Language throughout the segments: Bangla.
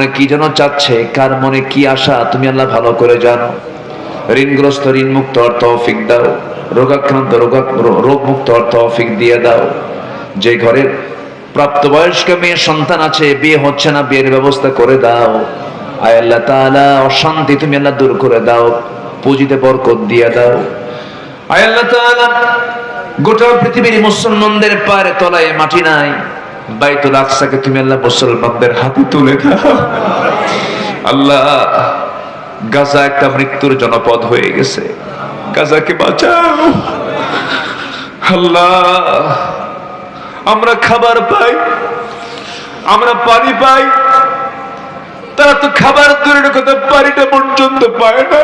মনে কি যেন চাচ্ছে, কার মনে কি আশা, তুমি আল্লাহ ভালো করে জানো। ঋণগ্রস্ত ঋণ মুক্ত অর্থ তৌফিক দাও। রোগাক্রান্ত রোগ মুক্ত অর্থ তৌফিক দিয়ে দাও। যে ঘরের প্রাপ্তবয়স্ক মেয়ে সন্তান আছে, বিয়ে হচ্ছে না, বিয়ের ব্যবস্থা করে দাও। আয় আল্লাহ তাআলা, অশান্তি তুমি আল্লাহ দূর করে দাও। পুঁজিতে বরকত দিয়ে দাও। আয় আল্লাহ গোটা পৃথিবীর মুসলমানদের পায়ের তলায় মাটি নাই। বাইতুল আকসাকে তুমি আল্লাহ মুসলমানদের হাতে তুলে দাও। আল্লাহ, গাজা একটা মৃত্যুর জনপদ হয়ে গেছে। গাজাকে বাঁচাও। আল্লাহ, আমরা খাবার পাই, আমরা পানি পাই। তারা তো খাবার দূরের কথা পানিটা পর্যন্ত পায় না।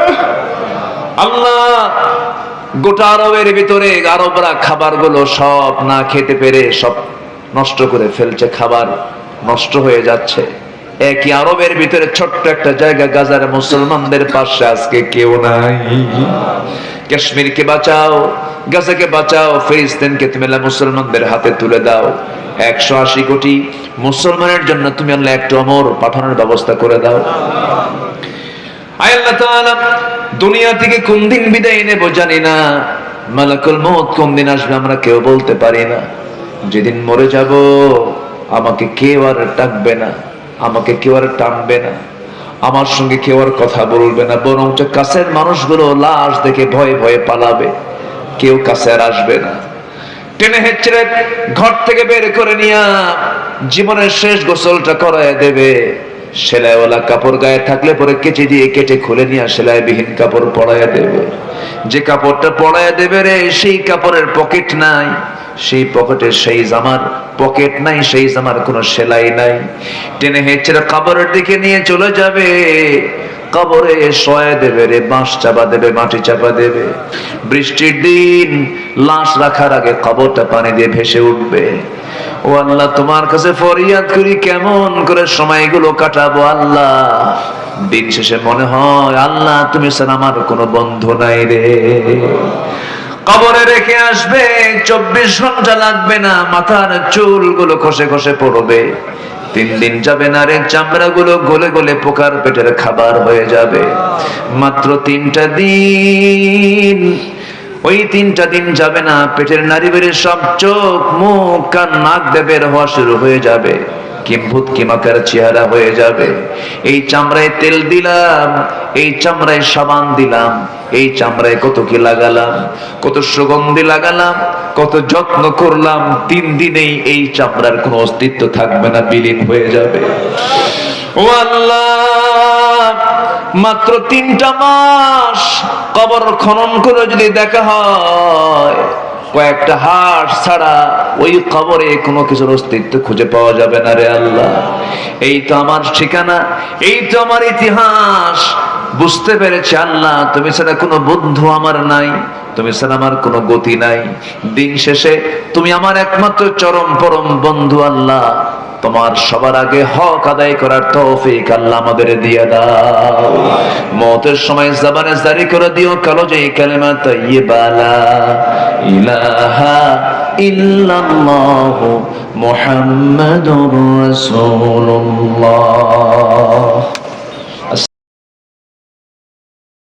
আল্লাহ, গোটা আরবের ভিতরে আরবরা খাবারগুলো সব না খেতে পেরে সব নষ্ট করে ফেলছে খাবার, নষ্ট হয়ে যাচ্ছে। একই আরবের ভিতরে ছোট্ট একটা জায়গা, গাজার মুসলমানদের পাশে আজকে কেউ নাই। কাশ্মীরকে বাঁচাও, গাজাকে বাঁচাও, ফিলিস্তিনকে তুমি মুসলমানদের হাতে তুলে দাও। একশো আশি কোটি মুসলমানের জন্য তুমি আল্লাহ একটা অমর পাঠানোর ব্যবস্থা করে দাও। দুনিয়া থেকে কোন দিন বিদায় নেব জানি না। মালাকুল মউত কোন দিন আসবে আমরা কেউ বলতে পারি না। যেদিন মরে যাব, আমাকে কেউ আর ডাকবে না, আমাকে কেউ আর টানবে না, আমার সঙ্গে কেউ আর কথা বলবে না বরং কাছের মানুষগুলো লাশ দেখে ভয়ে ভয়ে পালাবে, কেউ কাছে আর আসবে না। টেনে হেঁচড়ে ঘর থেকে বের করে নিয়া জীবনের শেষ গোসলটা করায় দেবে। সেলাইওয়ালা কাপড় গায়ে থাকলে পরে কেচে দিয়ে কেটে খুলে নিয়ে সেলাই বিহীন কাপড় পরাইয়া দেবে। যে কাপড়টা পরাইয়া দেবে রে, সেই কাপড়ের পকেট নাই। সেই পকেটে সেই জামার পকেট নাই, সেই জামার কোনো সেলাই নাই। টেনে হেঁচড়ে কাপড়ের দিকে নিয়ে চলে যাবে। কবরে শয়ে দেবে রে, বাঁশ চাপা দেবে, মাটি চাপা দেবে। বৃষ্টির দিন লাশ রাখার আগে কবরটা পানি দিয়ে ভেসে উঠবে। ও আল্লাহ, তোমার কাছে ফরিয়াদ করি, কেমন করে সময়গুলো কাটাবো আল্লাহ? দিন শেষে মনে হয়, আল্লাহ, তুমি স্যার আমার কোনো বন্ধু নাই রে। কবরে রেখে আসবে, চব্বিশ ঘণ্টা লাগবে না, মাথার চুলগুলো খসে খসে পড়বে। তিন দিন যাবে না রে চামড়া গুলো গলে গলে পোকার পেটের খাবার হয়ে যাবে। মাত্র তিনটা দিন, ওই তিনটা দিন যাবে না, পেটের নারী বেড়ে সব চোখ, মুখ, কান, নাক দেবের হওয়া শুরু হয়ে যাবে। কিম্ভূত কিমাকার চেহারা হয়ে যাবে? এই চামড়ায় তেল দিলাম, এই চামড়ায় সাবান দিলাম, এই চামড়ায় কত কি লাগালাম, কত সুগন্ধি লাগালাম, কত যত্ন করলাম, তিন দিনেই এই চামড়ার কোনো অস্তিত্ব থাকবে না, বিলীন হয়ে যাবে। মাত্র তিনটা মাস কবর খনন করে যদি দেখা হয় কয়েকটা হাড় ছাড়া ওই কবরে কোনো কিছুর অস্তিত্ব খুঁজে পাওয়া যাবে না রে আল্লাহ। এই তো আমার ঠিকানা, এই তো আমার ইতিহাস। বুঝতে পেরেছি আল্লাহ, তুমি ছাড়া কোনো বন্ধু আমার নাই, তুমি ছাড়া আমার কোনো গতি নাই। দিন শেষে তুমি আমার একমাত্র চরম পরম বন্ধু আল্লাহ। তোমার সবার আগে হক আদায় করার তৌফিক আল্লাহ আমাদের দিয়ে দাও। মতের সময় জবানে জারি করে দিও, কালো যে কালেমা, তাইয়্যিবা, লা ইলাহা ইল্লাল্লাহ মুহাম্মাদুর রাসূলুল্লাহ।